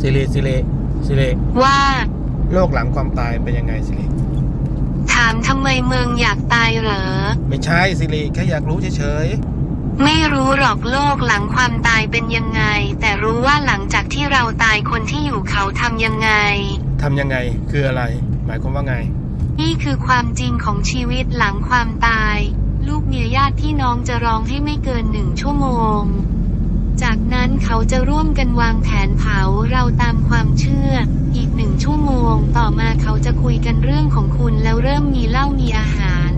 สิริสิริสิริว่า โลกหลังความตายเป็นยังไงสิริถามทำไมเมืองอยากตายเหรอ ไม่ใช่สิริแค่อยากรู้เฉยไม่รู้หรอกโลกหลังความตายเป็นยังไง แต่รู้ว่าหลังจากที่เราตายคนที่อยู่เขาทำยังไง ๆทำยังไงคืออะไร หมายความว่าไง นี่คือความจริงของชีวิตหลังความตาย ลูกเมียญาติพี่น้องจะร้องให้ไม่เกินหนึ่งชั่วโมงจากนั้น เขาจะร่วมกันวางแผนเผาเราตามความเชื่อ อีกหนึ่งชั่วโมง ต่อมาเขาจะคุยกันเรื่องของคุณแล้วเริ่มมีเหล้ามีอาหาร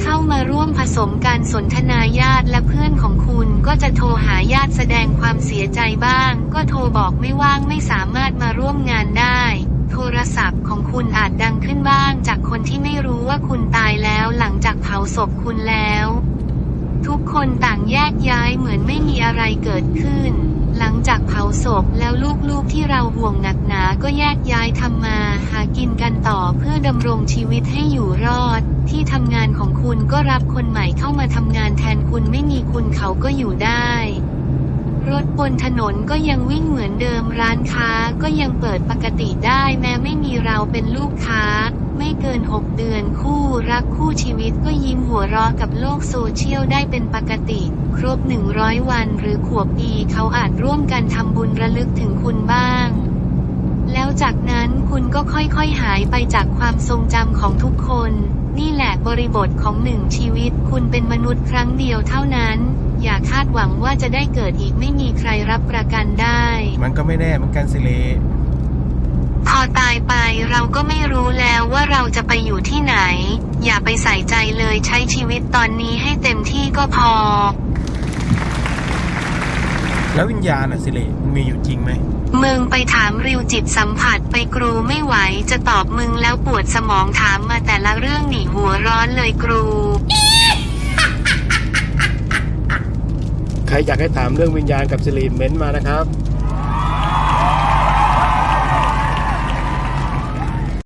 เข้ามาร่วมผสมการสนทนาญาติและเพื่อนของคุณก็จะโทรหาญาติแสดงความเสียใจบ้าง ก็โทรบอกไม่ว่างไม่สามารถมาร่วมงานได้โทรศัพท์ของคุณอาจดังขึ้นบ้างจากคนที่ไม่รู้ว่าคุณตายแล้วหลังจากเผาศพคุณแล้ว ทุกคนต่างแยกย้ายเหมือนไม่มีอะไรเกิดขึ้น หลังจากเผาศพแล้วลูกๆที่เราห่วงหนักหนาก็แยกย้ายทำมาหากินกันต่อเพื่อดำรงชีวิตให้อยู่รอด ที่ทำงานของคุณก็รับคนใหม่เข้ามาทำงานแทนคุณไม่มีคุณเขาก็อยู่ได้ รถบนถนนก็ยังวิ่งเหมือนเดิมร้านค้าก็ยังเปิดปกติได้แม้ไม่มีเราเป็นลูกค้า ไม่เกิน 6 เดือนคู่รักคู่ชีวิตก็ยิ้มหัวเราะกับโลกโซเชียลได้เป็นปกติ ครบ 100 วันหรือขวบปีเขาอาจร่วมกันทำบุญระลึกถึงคุณบ้าง แล้วจากนั้นคุณก็ค่อยๆหายไปจากความทรงจำของทุกคน นี่แหละบริบทของหนึ่งชีวิต คุณเป็นมนุษย์ครั้งเดียวเท่านั้น อย่าคาดหวังว่าจะได้เกิดอีกไม่มีใครรับประกันได้ มันก็ไม่แน่เหมือนกันสิริพอตายไปเราก็ไม่รู้แล้วว่าเราจะไปอยู่ที่ไหน อย่าไปใส่ใจเลยใช้ชีวิตตอนนี้ให้เต็มที่ก็พอ แล้ววิญญาณอะสิริมันมีอยู่จริงไหมมึงไปถามริวจิตสัมผัสไปกรูไม่ไหวจะตอบมึงแล้วปวดสมองถามมาแต่ละเรื่องหนีหัวร้อนเลยกรู ใครอยากให้ถามเรื่องวิญญาณกับสิริเม้นต์มานะครับ